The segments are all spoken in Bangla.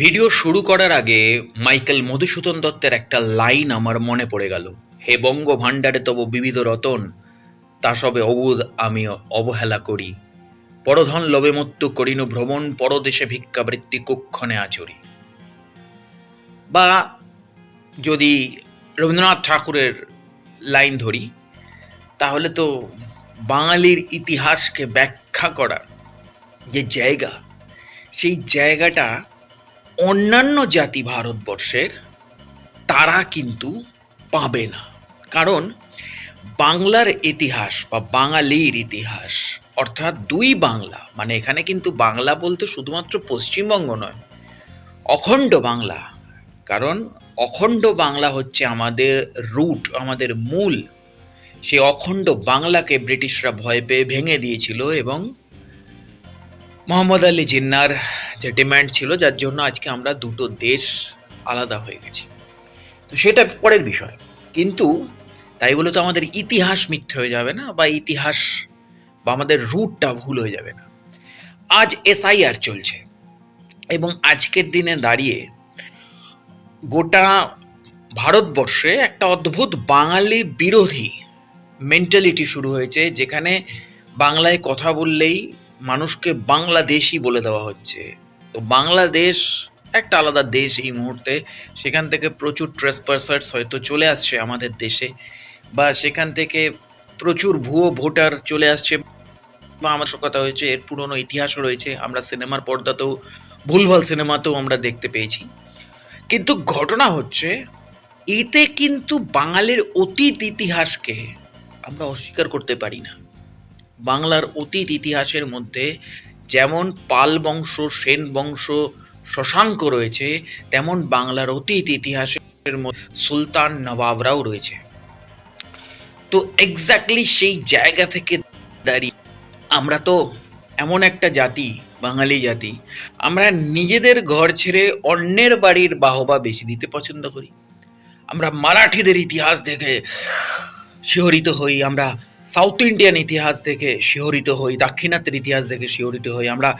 ভিডিও শুরু করার আগে মাইকেল মধুসূদন দত্তের একটা লাইন আমার মনে পড়ে গেল। হে বঙ্গ ভাণ্ডারে তব বিবিধ রতন, তা সবে অবুধ আমি অবহেলা করি। পরধন লবে মত্তু করিনু ভ্রমণ, পরদেশে ভিক্ষাবৃত্তি কুক্ষণে আচরি। বা যদি রবীন্দ্রনাথ ঠাকুরের লাইন ধরি, তাহলে তো বাঙালির ইতিহাসকে ব্যাখ্যা করার যে জায়গা, সেই জায়গাটা অন্যান্য জাতি ভারতবর্ষের, তারা কিন্তু পাবে না। কারণ বাংলার ইতিহাস বা বাঙালির ইতিহাস, অর্থাৎ দুই বাংলা মানে এখানে কিন্তু বাংলা বলতে শুধুমাত্র পশ্চিমবঙ্গ নয়, অখণ্ড বাংলা। কারণ অখণ্ড বাংলা হচ্ছে আমাদের রুট আমাদের মূল। সেই অখণ্ড বাংলাকে ব্রিটিশরা ভয় পেয়ে ভেঙে দিয়েছিল এবং মোহাম্মদ আলী জিন্নার যে ডিম্যান্ড ছিল, যার জন্য আজকে আমরা দুটো দেশ আলাদা হয়ে গেছি। তো সেটা পরের বিষয়। কিন্তু তাই বলে তো আমাদের ইতিহাস মিথ্যে হয়ে যাবে না, বা ইতিহাস বা আমাদের রুটটা ভুল হয়ে যাবে না। আজ এসআইআর চলছে, এবং আজকের দিনে দাঁড়িয়ে গোটা ভারতবর্ষে একটা অদ্ভুত বাঙালি বিরোধী মেন্টালিটি শুরু হয়েছে, যেখানে বাংলায় কথা বললেই মানুষকে বাংলাদেশই বলে দেওয়া হচ্ছে। তো বাংলাদেশ একটা আলাদা দেশ এই মুহূর্তে। সেখান থেকে প্রচুর ট্রেসপার্সার্স হয়তো চলে আসছে আমাদের দেশে বা সেখান থেকে প্রচুর ভুয়ো ভোটার চলে আসছে। বা আমার কথা হয়েছে, এর পুরনো ইতিহাসও রয়েছে। আমরা সিনেমার পর্দাতেও, ভুলভাল সিনেমাতেও আমরা দেখতে পেয়েছি। কিন্তু ঘটনা হচ্ছে, এতে কিন্তু বাঙালির অতীত ইতিহাসকে আমরা অস্বীকার করতে পারি না। বাংলার অতীত ইতিহাসের মধ্যে যেমন পাল বংশ, সেন বংশ, শশাঙ্ক রয়েছে, তেমন বাংলার অতীত ইতিহাসের মধ্যে সুলতান নবাবরাও রয়েছে। তো এক্স্যাক্টলি সেই জায়গা থেকে দাঁড়িয়ে আমরা তো এমন একটা জাতি, বাঙালি জাতি, আমরা নিজেদের ঘর ছেড়ে অন্যের বাড়ির বাহবা বেশি দিতে পছন্দ করি। আমরা মারাঠিদের ইতিহাস দেখে শিহরিত হই, আমরা সাউথ ইন্ডিয়ান ইতিহাস থেকে শিহরিত হই, দাক্ষিণাত্যের ইতিহাস দেখে শিহরিত হই। আমরা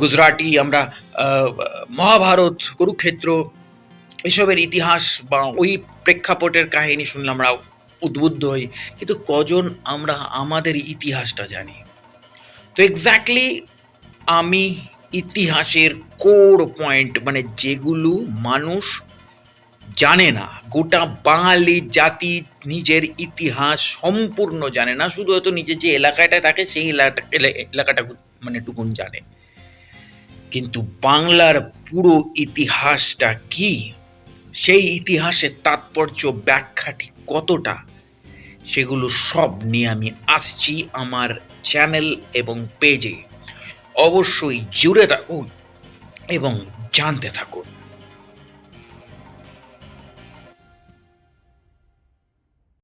গুজরাটি, আমরা মহাভারত, কুরুক্ষেত্র এসবের ইতিহাস বা ওই প্রেক্ষাপটের কাহিনী শুনলে আমরা উদ্বুদ্ধ হই। কিন্তু কজন আমরা আমাদের ইতিহাসটা জানি? তো এক্স্যাক্টলি আমি ইতিহাসের কোর পয়েন্ট মানে যেগুলো মানুষ জানে না। গোটা বাঙালি জাতি নিজের ইতিহাস সম্পূর্ণ জানে না। শুধু হয়তো নিজের যে এলাকাটা থাকে, সেই এলাকা এলাকাটা মানে টুকুন জানে। কিন্তু বাংলার পুরো ইতিহাসটা কি? সেই ইতিহাসের তাৎপর্য ব্যাখ্যাটি কতটা? সেগুলো সব নিয়ে আমি আসছি আমার চ্যানেল এবং পেজে। অবশ্যই জুড়ে থাকুন এবং জানতে থাকুন।